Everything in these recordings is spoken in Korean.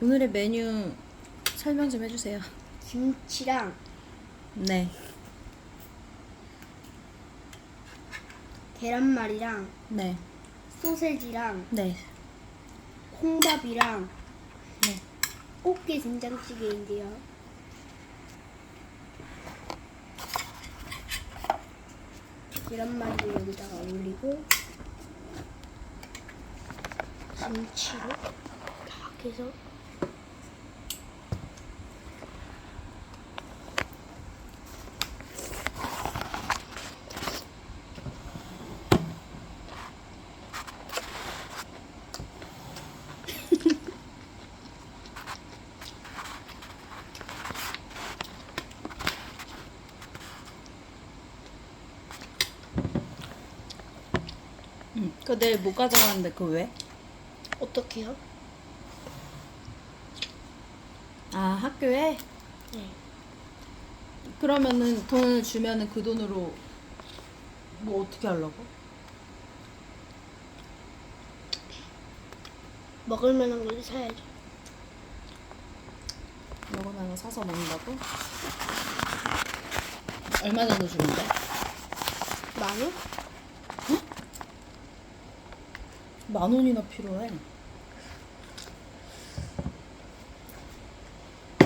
오늘의 메뉴 설명 좀 해주세요. 김치랑 네. 계란말이랑 네. 소세지랑 네. 콩밥이랑 네. 꽃게 된장찌개인데요. 계란말이를 여기다가 올리고 김치로 딱 해서 응. 그 내일 못 가져가는데 그 왜? 어떻게요? 아 학교에? 네. 그러면은 돈을 주면은 그 돈으로 뭐 어떻게 하려고? 먹을 만한 걸 사야죠. 먹을 만한 거 사서 먹는다고? 얼마 정도 주는데? 만 원? 만 원이나 필요해.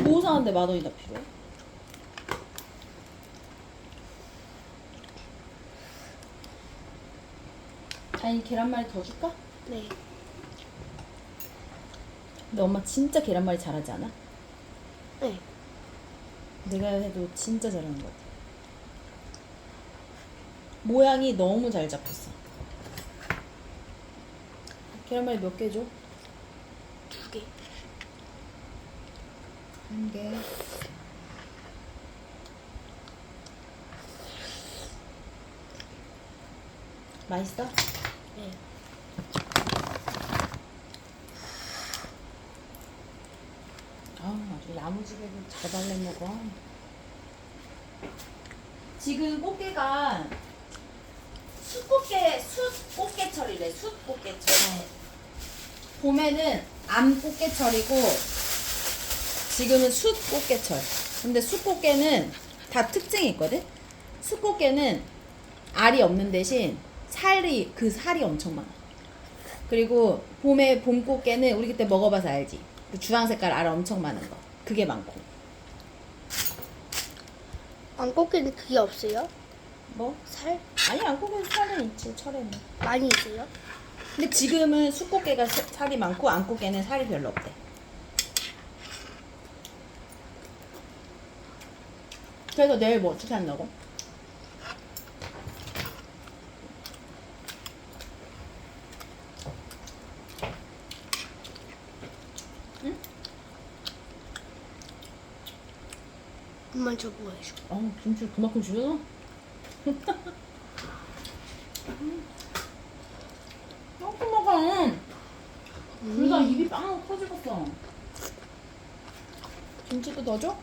뭐 사는데 만 원이나 필요해? 아니 계란말이 더 줄까? 네. 근데 엄마 진짜 계란말이 잘하지 않아? 네. 내가 해도 진짜 잘하는 것 같아. 모양이 너무 잘 잡혔어. 계란말이 몇 개 줘? 두 개. 한 개. 맛있어? 네. 아, 아주 야무지게 잘 발라 먹어. 지금 꽃게가 숯꽃게, 숯꽃게철이래, 숯꽃게철. 봄에는 암 꽃게철이고, 지금은 숯 꽃게철. 근데 숯 꽃게는 다 특징이 있거든? 숯 꽃게는 알이 없는 대신 살이, 그 살이 엄청 많아. 그리고 봄에 봄 꽃게는 우리 그때 먹어봐서 알지. 그 주황 색깔 알 엄청 많은 거. 그게 많고. 안꽃게는 그게 없어요? 뭐? 살? 아니 안고기는 살은 있지 철에는. 많이 있어요? 근데 지금은 사- 살이 많고 안꽃게는 살이 별로 없대. 그래서 내일 뭐 어떻게 한다고? 엄마 저 뭐해줘? 어 김치 그만큼? 조 금 먹어. 둘다 입이 빵 터지겠어. 김치도 더 줘?